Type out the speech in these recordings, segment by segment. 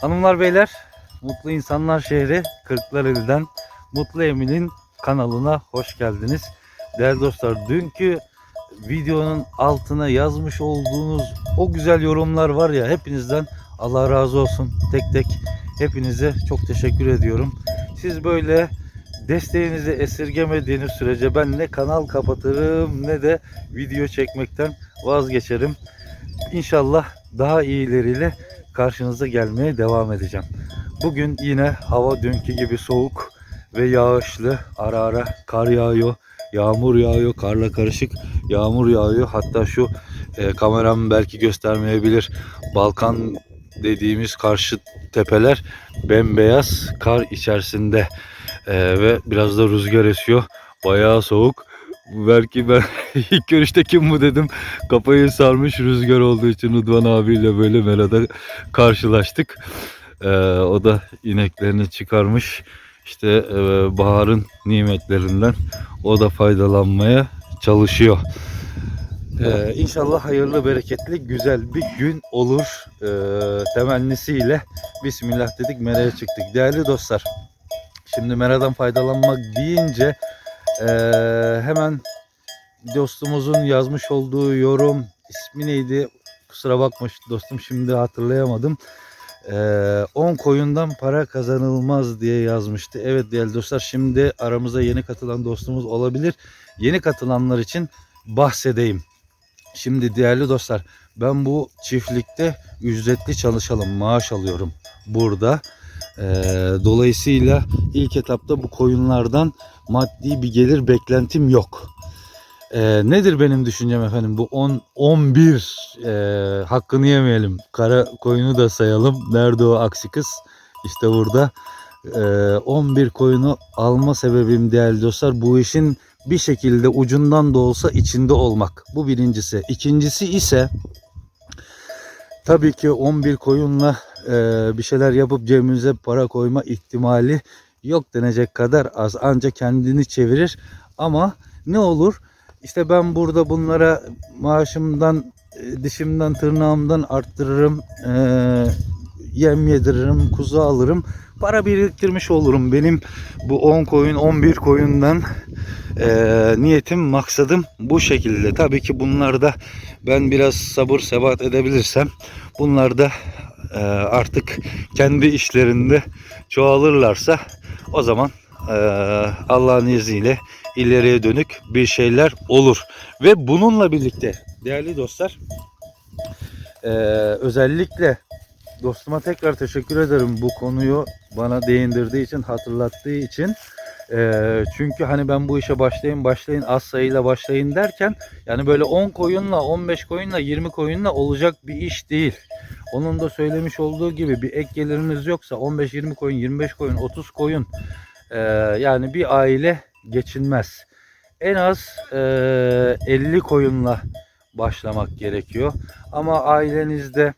Hanımlar beyler, Mutlu İnsanlar Şehri Kırklareli'den Mutlu Emin'in kanalına hoş geldiniz. Değerli dostlar, dünkü videonun altına yazmış olduğunuz o güzel yorumlar var ya hepinizden Allah razı olsun. Tek tek hepinize çok teşekkür ediyorum. Siz böyle desteğinizi esirgemediğiniz sürece ben ne kanal kapatırım ne de video çekmekten vazgeçerim. İnşallah daha iyileriyle karşınıza gelmeye devam edeceğim. Bugün yine hava dünkü gibi soğuk ve yağışlı. Ara ara kar yağıyor, yağmur yağıyor, karla karışık yağmur yağıyor. Hatta şu e, kameram belki göstermeyebilir. Balkan dediğimiz karşı tepeler bembeyaz kar içerisinde E, ve biraz da rüzgar esiyor. Bayağı soğuk. Belki ben ilk görüşte kim bu dedim. Kafayı sarmış rüzgar olduğu için Rıdvan abiyle böyle merada karşılaştık. Ee, o da ineklerini çıkarmış. İşte e, baharın nimetlerinden o da faydalanmaya çalışıyor. Ee, inşallah hayırlı, bereketli, güzel bir gün olur ee, temennisiyle Bismillah dedik meraya çıktık. Değerli dostlar, şimdi meradan faydalanmak deyince ee, hemen dostumuzun yazmış olduğu yorum ismi neydi? Kusura bakma dostum şimdi hatırlayamadım. Ee, 10 koyundan para kazanılmaz diye yazmıştı. Evet değerli dostlar şimdi aramıza yeni katılan dostumuz olabilir. Yeni katılanlar için bahsedeyim. Şimdi değerli dostlar ben bu çiftlikte ücretli çalışalım maaş alıyorum burada. Ee, dolayısıyla ilk etapta bu koyunlardan maddi bir gelir beklentim yok. Ee, nedir benim düşüncem efendim? Bu 10 11 e, hakkını yemeyelim. Kara koyunu da sayalım. Nerede o aksi kız? İşte burada. Ee, 11 koyunu alma sebebim değerli dostlar bu işin bir şekilde ucundan da olsa içinde olmak. Bu birincisi. İkincisi ise tabii ki 11 koyunla e, bir şeyler yapıp cebimize para koyma ihtimali yok denecek kadar az. Ancak kendini çevirir ama ne olur? İşte ben burada bunlara maaşımdan, e, dişimden, tırnağımdan arttırırım, e, yem yediririm, kuzu alırım. Para biriktirmiş olurum. Benim bu 10 koyun, 11 koyundan e, niyetim, maksadım bu şekilde. Tabii ki bunlarda ben biraz sabır sebat edebilirsem bunlar da e, artık kendi işlerinde çoğalırlarsa o zaman e, Allah'ın izniyle ileriye dönük bir şeyler olur. Ve bununla birlikte değerli dostlar e, özellikle dostuma tekrar teşekkür ederim bu konuyu bana değindirdiği için hatırlattığı için. Çünkü hani ben bu işe başlayın başlayın az sayıyla başlayın derken yani böyle 10 koyunla 15 koyunla 20 koyunla olacak bir iş değil. Onun da söylemiş olduğu gibi bir ek geliriniz yoksa 15-20 koyun, 25 koyun, 30 koyun e, yani bir aile geçinmez. En az e, 50 koyunla başlamak gerekiyor. Ama ailenizde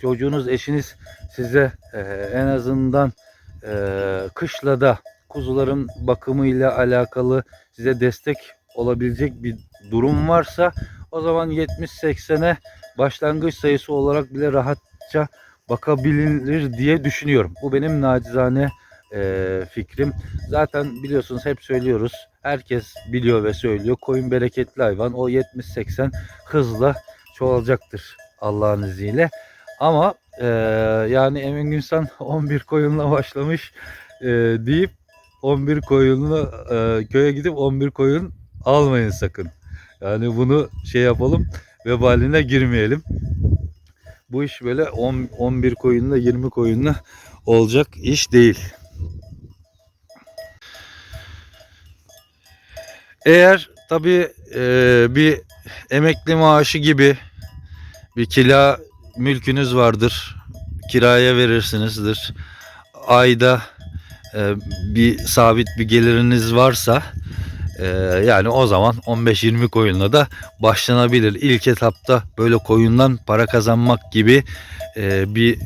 çocuğunuz, eşiniz size e, en azından e, kışla da kuzuların bakımıyla alakalı size destek olabilecek bir durum varsa o zaman 70-80'e başlangıç sayısı olarak bile rahatça bakabilir diye düşünüyorum. Bu benim nacizane e, fikrim. Zaten biliyorsunuz hep söylüyoruz. Herkes biliyor ve söylüyor. Koyun bereketli hayvan. O 70-80 hızla çoğalacaktır Allah'ın izniyle. Ama e, yani Emin Günsan 11 koyunla başlamış e, deyip 11 koyunla e, köye gidip 11 koyun almayın sakın. Yani bunu şey yapalım vebaline girmeyelim. Bu iş böyle 10, 11 koyunla 20 koyunla olacak iş değil. Eğer tabii e, bir emekli maaşı gibi bir kira mülkünüz vardır. Kiraya verirsinizdir. Ayda e, bir sabit bir geliriniz varsa e, yani o zaman 15-20 koyunla da başlanabilir. İlk etapta böyle koyundan para kazanmak gibi e, bir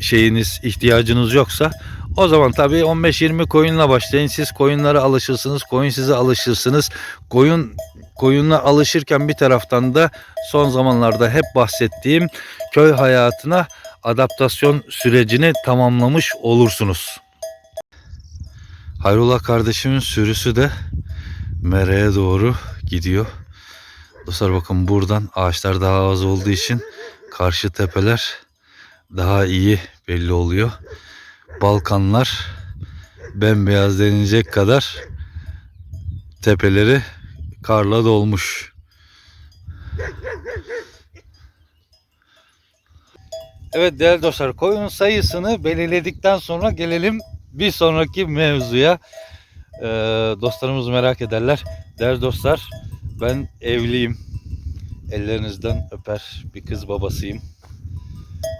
şeyiniz ihtiyacınız yoksa o zaman tabii 15-20 koyunla başlayın. Siz koyunlara alışırsınız. Koyun size alışırsınız. Koyun koyunla alışırken bir taraftan da son zamanlarda hep bahsettiğim köy hayatına adaptasyon sürecini tamamlamış olursunuz. Hayrullah kardeşimin sürüsü de mereye doğru gidiyor. Dostlar bakın buradan ağaçlar daha az olduğu için karşı tepeler daha iyi belli oluyor. Balkanlar bembeyaz denilecek kadar tepeleri karla dolmuş. Evet değerli dostlar koyun sayısını belirledikten sonra gelelim bir sonraki mevzuya. Ee, dostlarımız merak ederler. Değerli dostlar ben evliyim. Ellerinizden öper bir kız babasıyım.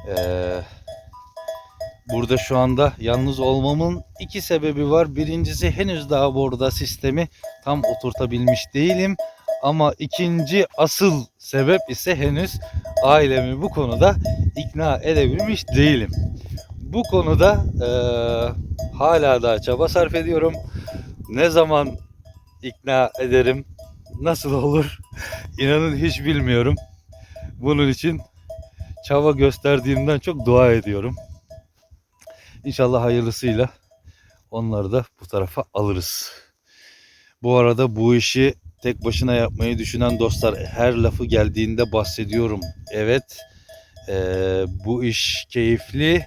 Ee, burada şu anda yalnız olmamın iki sebebi var. Birincisi henüz daha burada sistemi tam oturtabilmiş değilim. Ama ikinci asıl sebep ise henüz ailemi bu konuda ikna edebilmiş değilim. Bu konuda eee, hala daha çaba sarf ediyorum. Ne zaman ikna ederim, nasıl olur inanın hiç bilmiyorum. Bunun için çaba gösterdiğimden çok dua ediyorum. İnşallah hayırlısıyla onları da bu tarafa alırız. Bu arada bu işi tek başına yapmayı düşünen dostlar her lafı geldiğinde bahsediyorum. Evet eee, bu iş keyifli,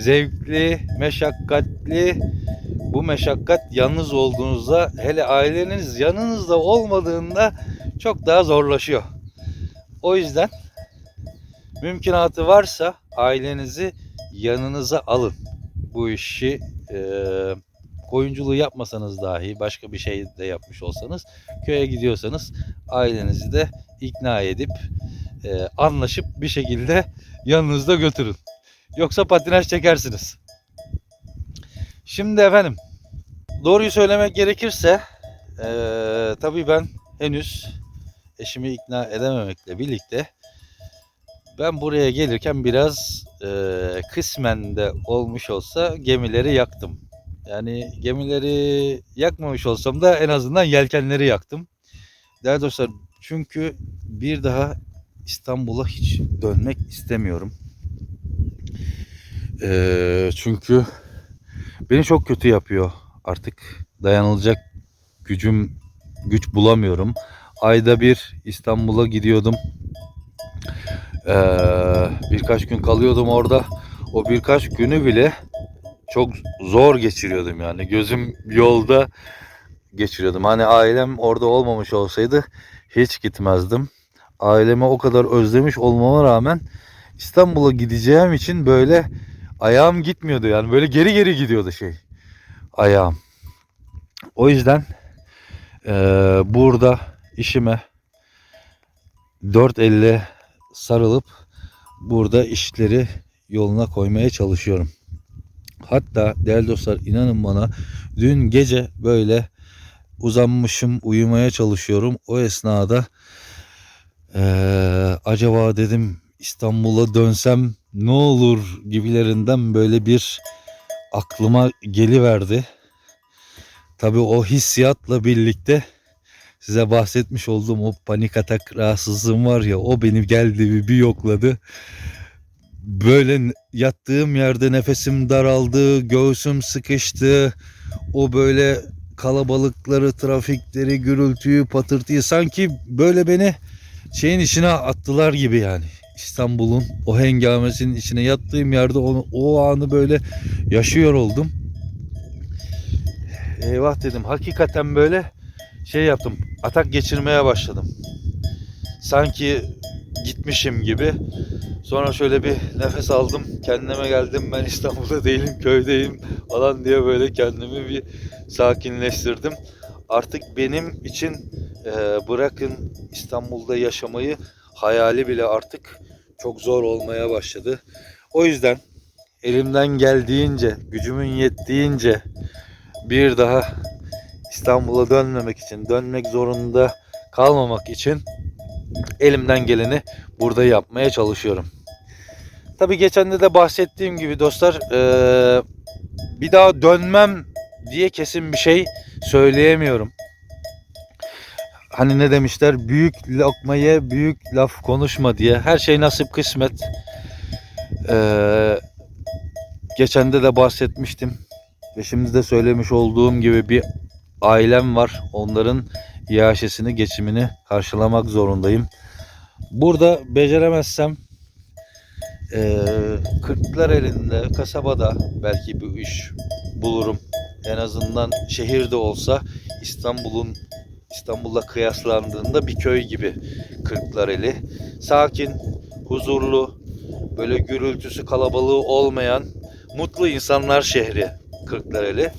zevkli, meşakkatli. Bu meşakkat yalnız olduğunuzda hele aileniz yanınızda olmadığında çok daha zorlaşıyor. O yüzden mümkünatı varsa ailenizi yanınıza alın. Bu işi eee koyunculuğu yapmasanız dahi başka bir şey de yapmış olsanız köye gidiyorsanız ailenizi de ikna edip e, anlaşıp bir şekilde yanınızda götürün. Yoksa patinaj çekersiniz. Şimdi efendim doğruyu söylemek gerekirse e, tabii ben henüz eşimi ikna edememekle birlikte ben buraya gelirken biraz e, kısmen de olmuş olsa gemileri yaktım. Yani gemileri yakmamış olsam da en azından yelkenleri yaktım. Değerli dostlar çünkü bir daha İstanbul'a hiç dönmek istemiyorum. Ee, çünkü beni çok kötü yapıyor. Artık dayanılacak gücüm güç bulamıyorum. Ayda bir İstanbul'a gidiyordum. Ee, birkaç gün kalıyordum orada. O birkaç günü bile çok zor geçiriyordum yani. Gözüm yolda geçiriyordum. Hani ailem orada olmamış olsaydı hiç gitmezdim. Ailemi o kadar özlemiş olmama rağmen İstanbul'a gideceğim için böyle ayağım gitmiyordu yani. Böyle geri geri gidiyordu şey ayağım. O yüzden eee, burada işime dört elle sarılıp burada işleri yoluna koymaya çalışıyorum. Hatta değerli dostlar inanın bana dün gece böyle uzanmışım uyumaya çalışıyorum. O esnada eee, acaba dedim İstanbul'a dönsem ne olur gibilerinden böyle bir aklıma geliverdi. Tabii o hissiyatla birlikte size bahsetmiş olduğum o panik atak rahatsızlığım var ya o beni geldi bir, yokladı. Böyle yattığım yerde nefesim daraldı, göğsüm sıkıştı. O böyle kalabalıkları, trafikleri, gürültüyü, patırtıyı sanki böyle beni şeyin içine attılar gibi yani. İstanbul'un o hengamesinin içine yattığım yerde onu, o anı böyle yaşıyor oldum. Eyvah dedim. Hakikaten böyle şey yaptım. Atak geçirmeye başladım. Sanki gitmişim gibi. Sonra şöyle bir nefes aldım. Kendime geldim. Ben İstanbul'da değilim, köydeyim falan diye böyle kendimi bir sakinleştirdim. Artık benim için e, bırakın İstanbul'da yaşamayı hayali bile artık çok zor olmaya başladı. O yüzden elimden geldiğince, gücümün yettiğince bir daha İstanbul'a dönmemek için, dönmek zorunda kalmamak için elimden geleni burada yapmaya çalışıyorum. Tabi geçen de de bahsettiğim gibi dostlar eee, bir daha dönmem diye kesin bir şey söyleyemiyorum. Hani ne demişler büyük lokmaya büyük laf konuşma diye her şey nasip kısmet. Ee, geçende de bahsetmiştim ve şimdi de söylemiş olduğum gibi bir ailem var. Onların iaşesini, geçimini karşılamak zorundayım. Burada beceremezsem eee Kırklar elinde kasabada belki bir iş bulurum. En azından şehirde olsa İstanbul'un İstanbul'la kıyaslandığında bir köy gibi Kırklareli. Sakin, huzurlu, böyle gürültüsü kalabalığı olmayan mutlu insanlar şehri Kırklareli.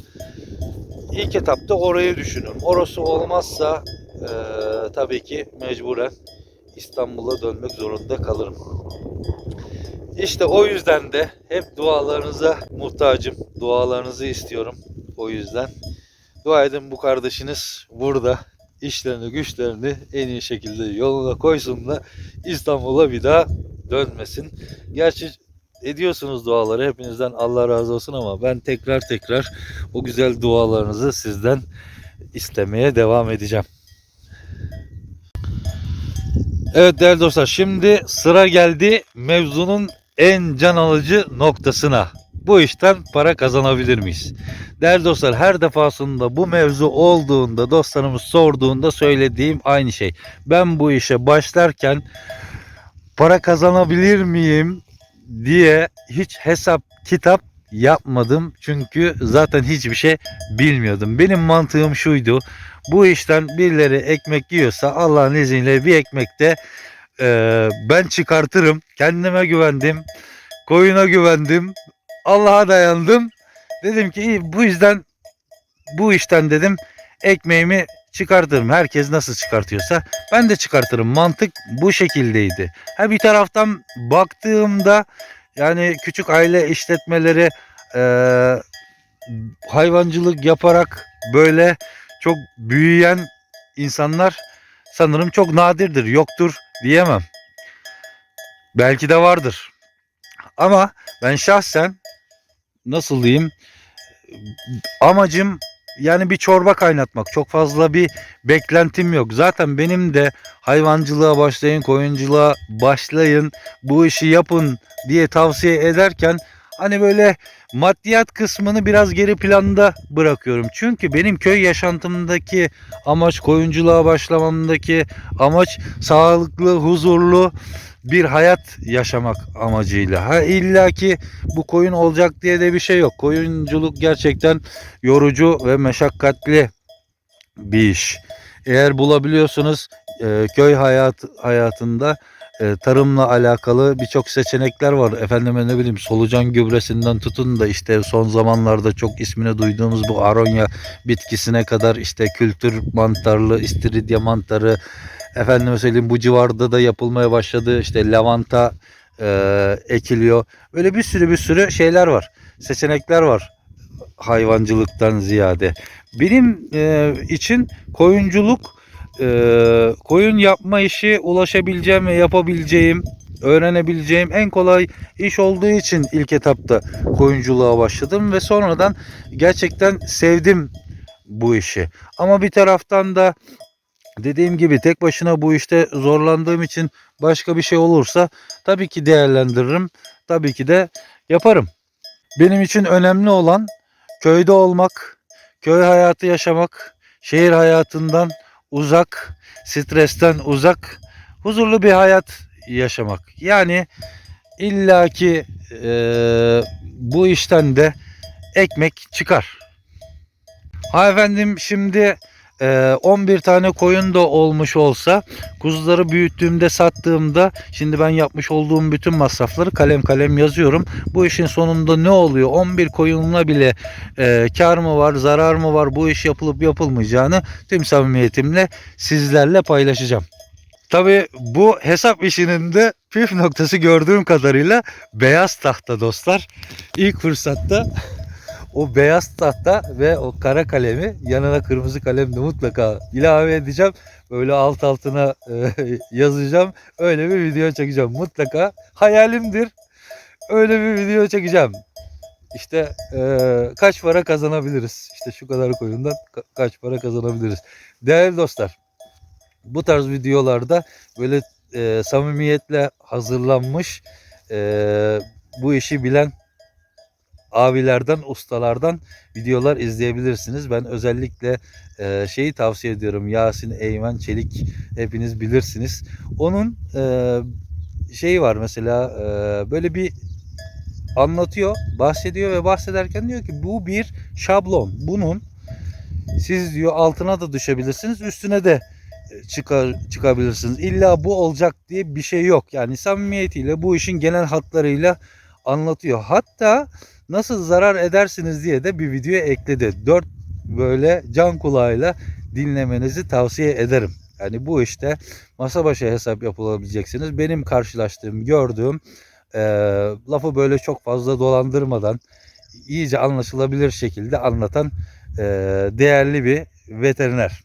İlk etapta orayı düşünüyorum. Orası olmazsa eee, tabii ki mecburen İstanbul'a dönmek zorunda kalırım. İşte o yüzden de hep dualarınıza muhtacım. Dualarınızı istiyorum. O yüzden dua edin bu kardeşiniz burada işlerini güçlerini en iyi şekilde yoluna koysun da İstanbul'a bir daha dönmesin. Gerçi ediyorsunuz duaları hepinizden Allah razı olsun ama ben tekrar tekrar o güzel dualarınızı sizden istemeye devam edeceğim. Evet değerli dostlar şimdi sıra geldi mevzunun en can alıcı noktasına. Bu işten para kazanabilir miyiz? Değerli dostlar her defasında bu mevzu olduğunda dostlarımız sorduğunda söylediğim aynı şey. Ben bu işe başlarken para kazanabilir miyim diye hiç hesap kitap yapmadım. Çünkü zaten hiçbir şey bilmiyordum. Benim mantığım şuydu. Bu işten birileri ekmek yiyorsa Allah'ın izniyle bir ekmekte e, ben çıkartırım. Kendime güvendim. Koyuna güvendim. Allah'a dayandım. Dedim ki iyi bu yüzden bu işten dedim ekmeğimi çıkartırım. Herkes nasıl çıkartıyorsa ben de çıkartırım. Mantık bu şekildeydi. Ha bir taraftan baktığımda yani küçük aile işletmeleri e, hayvancılık yaparak böyle çok büyüyen insanlar sanırım çok nadirdir. Yoktur diyemem. Belki de vardır. Ama ben şahsen nasıl diyeyim amacım yani bir çorba kaynatmak. Çok fazla bir beklentim yok. Zaten benim de hayvancılığa başlayın, koyunculuğa başlayın, bu işi yapın diye tavsiye ederken hani böyle maddiyat kısmını biraz geri planda bırakıyorum. Çünkü benim köy yaşantımdaki amaç koyunculuğa başlamamdaki amaç sağlıklı, huzurlu bir hayat yaşamak amacıyla. Ha illa ki bu koyun olacak diye de bir şey yok. Koyunculuk gerçekten yorucu ve meşakkatli bir iş. Eğer bulabiliyorsunuz e, köy hayat hayatında e, tarımla alakalı birçok seçenekler var. Efendime ne bileyim solucan gübresinden tutun da işte son zamanlarda çok ismini duyduğumuz bu aronya bitkisine kadar işte kültür mantarlı, istiridye mantarı, efendime söyleyeyim bu civarda da yapılmaya başladı. İşte lavanta e, ekiliyor. Böyle bir sürü bir sürü şeyler var. Seçenekler var hayvancılıktan ziyade. Benim e, için koyunculuk e, koyun yapma işi ulaşabileceğim ve yapabileceğim öğrenebileceğim en kolay iş olduğu için ilk etapta koyunculuğa başladım ve sonradan gerçekten sevdim bu işi. Ama bir taraftan da dediğim gibi tek başına bu işte zorlandığım için başka bir şey olursa tabii ki değerlendiririm. Tabii ki de yaparım. Benim için önemli olan köyde olmak, köy hayatı yaşamak, şehir hayatından uzak, stresten uzak, huzurlu bir hayat yaşamak. Yani illaki e, bu işten de ekmek çıkar. Ha efendim şimdi 11 tane koyun da olmuş olsa kuzuları büyüttüğümde sattığımda şimdi ben yapmış olduğum bütün masrafları kalem kalem yazıyorum. Bu işin sonunda ne oluyor? 11 koyunla bile e, kar mı var, zarar mı var? Bu iş yapılıp yapılmayacağını tüm samimiyetimle sizlerle paylaşacağım. Tabi bu hesap işinin de püf noktası gördüğüm kadarıyla beyaz tahta dostlar. İlk fırsatta o beyaz tahta ve o kara kalemi yanına kırmızı kalem de mutlaka ilave edeceğim. Böyle alt altına e, yazacağım. Öyle bir video çekeceğim. Mutlaka hayalimdir. Öyle bir video çekeceğim. İşte e, kaç para kazanabiliriz? İşte şu kadar koyundan ka- kaç para kazanabiliriz? Değerli dostlar, bu tarz videolarda böyle e, samimiyetle hazırlanmış e, bu işi bilen abilerden, ustalardan videolar izleyebilirsiniz. Ben özellikle e, şeyi tavsiye ediyorum. Yasin Eymen Çelik hepiniz bilirsiniz. Onun e, şeyi var mesela e, böyle bir anlatıyor, bahsediyor ve bahsederken diyor ki bu bir şablon. Bunun siz diyor altına da düşebilirsiniz, üstüne de e, çıkar çıkabilirsiniz. İlla bu olacak diye bir şey yok. Yani samimiyetiyle bu işin genel hatlarıyla anlatıyor. Hatta nasıl zarar edersiniz diye de bir video ekledi. Dört böyle can kulağıyla dinlemenizi tavsiye ederim. Yani bu işte masa başı hesap yapılabileceksiniz. Benim karşılaştığım, gördüğüm e, lafı böyle çok fazla dolandırmadan iyice anlaşılabilir şekilde anlatan e, değerli bir veteriner.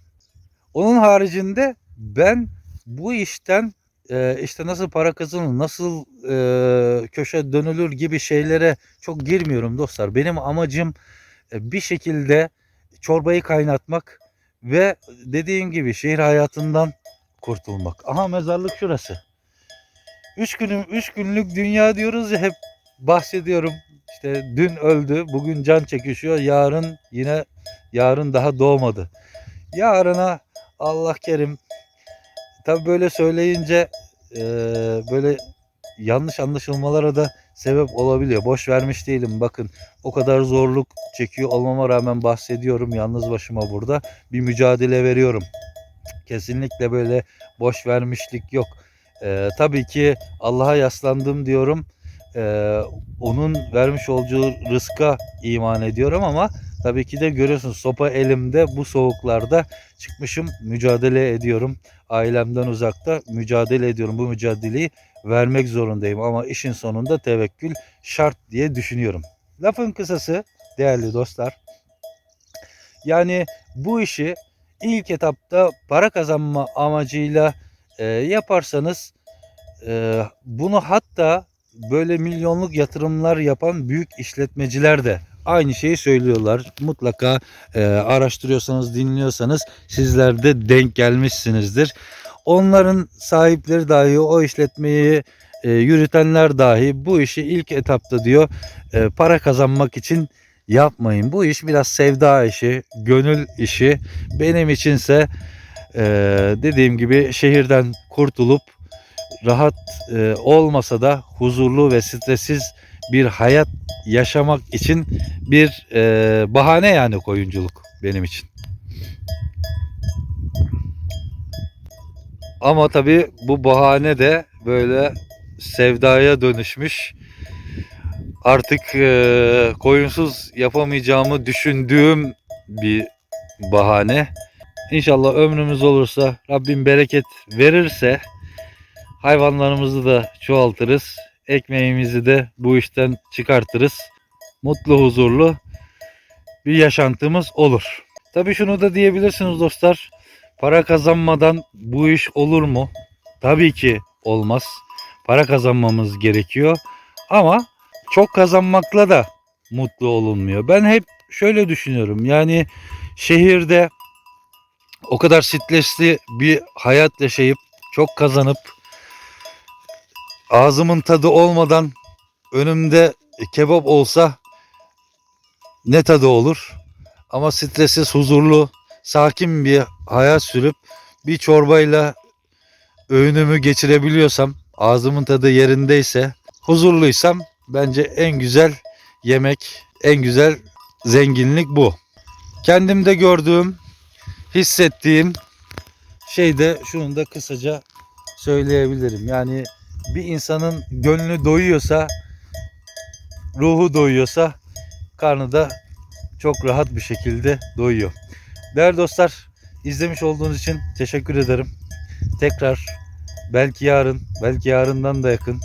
Onun haricinde ben bu işten e, işte nasıl para kazanılır, nasıl e, köşe dönülür gibi şeylere çok girmiyorum dostlar. Benim amacım e, bir şekilde çorbayı kaynatmak ve dediğim gibi şehir hayatından kurtulmak. Aha mezarlık şurası. Üç günüm, üç günlük dünya diyoruz ya hep bahsediyorum. İşte dün öldü, bugün can çekişiyor, yarın yine yarın daha doğmadı. Yarına Allah kerim. Tabi böyle söyleyince e, böyle yanlış anlaşılmalara da sebep olabiliyor. Boş vermiş değilim. Bakın o kadar zorluk çekiyor olmama rağmen bahsediyorum yalnız başıma burada. Bir mücadele veriyorum. Kesinlikle böyle boş vermişlik yok. E, tabii ki Allah'a yaslandım diyorum. E, onun vermiş olduğu rızka iman ediyorum ama tabii ki de görüyorsunuz sopa elimde bu soğuklarda çıkmışım mücadele ediyorum. Ailemden uzakta mücadele ediyorum. Bu mücadeleyi vermek zorundayım ama işin sonunda tevekkül şart diye düşünüyorum. Lafın kısası değerli dostlar. Yani bu işi ilk etapta para kazanma amacıyla e, yaparsanız e, bunu hatta böyle milyonluk yatırımlar yapan büyük işletmeciler de aynı şeyi söylüyorlar. Mutlaka e, araştırıyorsanız, dinliyorsanız sizler de denk gelmişsinizdir. Onların sahipleri dahi o işletmeyi e, yürütenler dahi bu işi ilk etapta diyor e, para kazanmak için yapmayın. Bu iş biraz sevda işi, gönül işi. Benim içinse e, dediğim gibi şehirden kurtulup rahat e, olmasa da huzurlu ve stressiz bir hayat yaşamak için bir e, bahane yani koyunculuk benim için. Ama tabii bu bahane de böyle sevdaya dönüşmüş. Artık e, koyunsuz yapamayacağımı düşündüğüm bir bahane. İnşallah ömrümüz olursa Rabbim bereket verirse hayvanlarımızı da çoğaltırız. Ekmeğimizi de bu işten çıkartırız. Mutlu huzurlu bir yaşantımız olur. Tabii şunu da diyebilirsiniz dostlar. Para kazanmadan bu iş olur mu? Tabii ki olmaz. Para kazanmamız gerekiyor. Ama çok kazanmakla da mutlu olunmuyor. Ben hep şöyle düşünüyorum. Yani şehirde o kadar stresli bir hayat yaşayıp çok kazanıp ağzımın tadı olmadan önümde kebap olsa ne tadı olur? Ama stressiz, huzurlu, sakin bir hayat sürüp bir çorbayla öğünümü geçirebiliyorsam, ağzımın tadı yerindeyse, huzurluysam bence en güzel yemek, en güzel zenginlik bu. Kendimde gördüğüm, hissettiğim şey de şunu da kısaca söyleyebilirim. Yani bir insanın gönlü doyuyorsa, ruhu doyuyorsa karnı da çok rahat bir şekilde doyuyor. Değerli dostlar, izlemiş olduğunuz için teşekkür ederim. Tekrar belki yarın, belki yarından da yakın,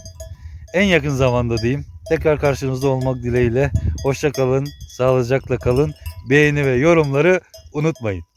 en yakın zamanda diyeyim. Tekrar karşınızda olmak dileğiyle. Hoşça kalın, sağlıcakla kalın. Beğeni ve yorumları unutmayın.